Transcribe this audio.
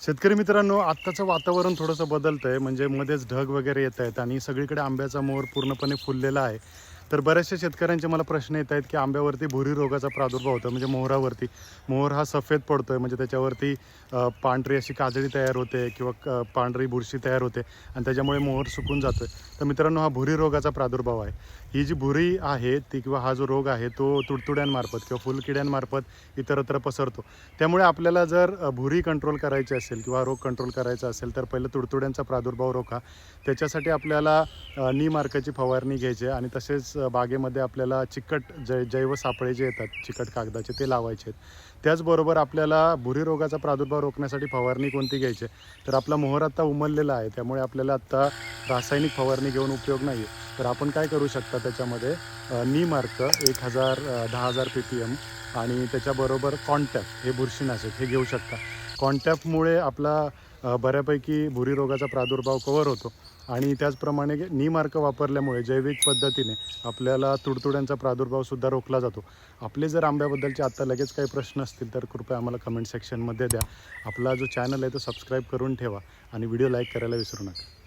शेतकरी मित्रांनो आत्ताचं वातावरण थोडंसं बदलतं आहे म्हणजे मध्येच ढग वगैरे येत आहेत आणि सगळीकडे आंब्याचा मोहर पूर्णपणे फुललेला आहे. तर बऱ्याचशा शेतकऱ्यांचे मला प्रश्न येत आहेत की आंब्यावरती भुरी रोगाचा प्रादुर्भाव होतो म्हणजे मोहरावरती. मोहर हा सफेद पडतो आहे म्हणजे त्याच्यावरती पांढरी अशी काजळी तयार होते किंवा क- पांढरी बुरशी तयार होते आणि त्याच्यामुळे मोहर सुकून जातो आहे तर मित्रांनो हा भुरी रोगाचा प्रादुर्भाव आहे. ही जी भुरी आहे ती किंवा हा जो रोग आहे तो तुडतुड्यांमार्फत किंवा फुलकिड्यांमार्फत इतरत्र पसरतो. त्यामुळे आपल्याला जर भुरी कंट्रोल करायची असेल किंवा रोग कंट्रोल करायचा असेल तर पहिलं तुडतुड्यांचा प्रादुर्भाव रोखा. त्याच्यासाठी आपल्याला नी मार्काची फवारणी घ्यायची आहे आणि तसेच बागेमध्ये आपल्याला चिकट जै जैव सापळे जे येतात चिकट कागदाचे ते लावायचे आहेत. त्याचबरोबर आपल्याला भुरी रोगाचा प्रादुर्भाव रोखण्यासाठी फवारणी कोणती घ्यायची आहे? तर आपला मोहर आत्ता उमललेला आहे त्यामुळे आपल्याला आत्ता रासायनिक फवारणी घेऊन उपयोग नाही आहे तर आपण काय करू शकता त्याच्यामध्ये? नी मार्क एक हजार दहा हजार पी पी एम आणि त्याच्याबरोबर कॉन्टॅप हे बुरशीनाशक हे घेऊ शकता. कॉन्टॅपमुळे आपला बऱ्यापैकी भुरी रोगाचा प्रादुर्भाव कवर होतो. आणि त्याचप्रमाणे निमार्क वापरल्यामुळे जैविक पद्धतीने आपल्याला तुडतुड्यांचा प्रादुर्भावसुद्धा रोखला जातो. आपले जर आंब्याबद्दलचे आत्ता लगेच काही प्रश्न असतील तर कृपया आम्हाला कमेंट सेक्शनमध्ये द्या. आपला जो चॅनल आहे तो सबस्क्राईब करून ठेवा आणि व्हिडिओ लाईक करायला विसरू नका.